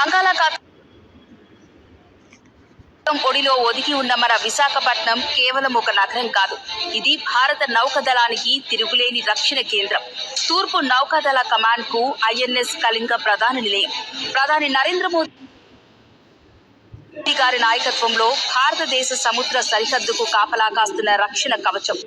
బంగాళాఖాతం పొడిలో ఒదిగి ఉన్న మన విశాఖపట్నం కేవలం ఒక నగరం కాదు. ఇది భారత నౌకాదళానికి తిరుగులేని రక్షణ కేంద్రం. తూర్పు నౌకాదళ కమాండ్కు ఐఎన్ఎస్ కళింగ ప్రధాన నిలయం. ప్రధాని నరేంద్ర మోదీ గారి నాయకత్వంలో భారతదేశ సముద్ర సరిహద్దుకు కాపలా కాస్తున్న రక్షణ కవచం.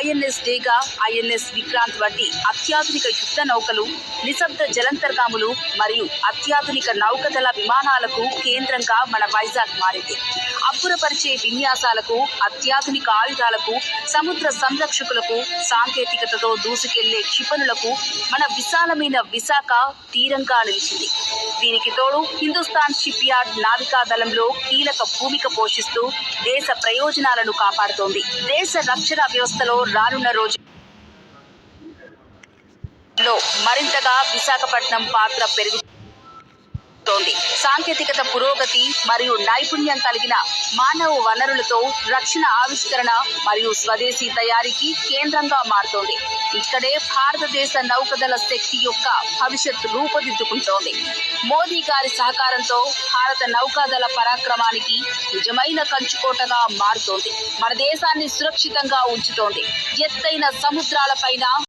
ఐఎన్ఎస్ డేగా ఐఎన్ఎస్ విక్రాంత్ వంటి అత్యాధునిక యుద్ధ నౌకలు నిశ్శబ్ద జలంతర్గాములు మరియు అత్యాధునిక నౌకదళ విమానాలకు కేంద్రంగా మన వైజాగ్ మారింది. అబ్బురపరిచే విన్యాసాలకు అత్యాధునిక ఆయుధాలకు సముద్ర సంరక్షకులకు సాంకేతికతతో దూసుకెళ్ళే క్షిపణులకు మన విశాలమైన విశాఖ తీరంగా నిలిచింది. దీనికి తోడు హిందుస్థాన్ షిప్ యార్డ్ నావికా దళంలో కీలక భూమిక పోషిస్తూ దేశ ప్రయోజనాలను కాపాడుతోంది. దేశ రక్షణ వ్యవస్థలో రానున్న రోజు లో మరింతగా విశాఖపట్నం పాత్ర పెరుగుతోంది సాంకేతికత పురోగతి మరియు నైపుణ్యం కలిగిన మానవ వనరులతో రక్షణ ఆవిష్కరణ మరియు స్వదేశీ తయారీకి కేంద్రంగా మారుతోంది. ఇక్కడే భారతదేశ నౌకదళ శక్తి యొక్క భవిష్యత్తు రూపుదిద్దుకుంటోంది. మోదీ గారి సహకారంతో భారత నౌకాదళ పరాక్రమానికి నిజమైన కంచుకోటగా మారుతోంది. మన దేశాన్ని సురక్షితంగా ఉంచుతోంది. ఎత్తైన సముద్రాలపైన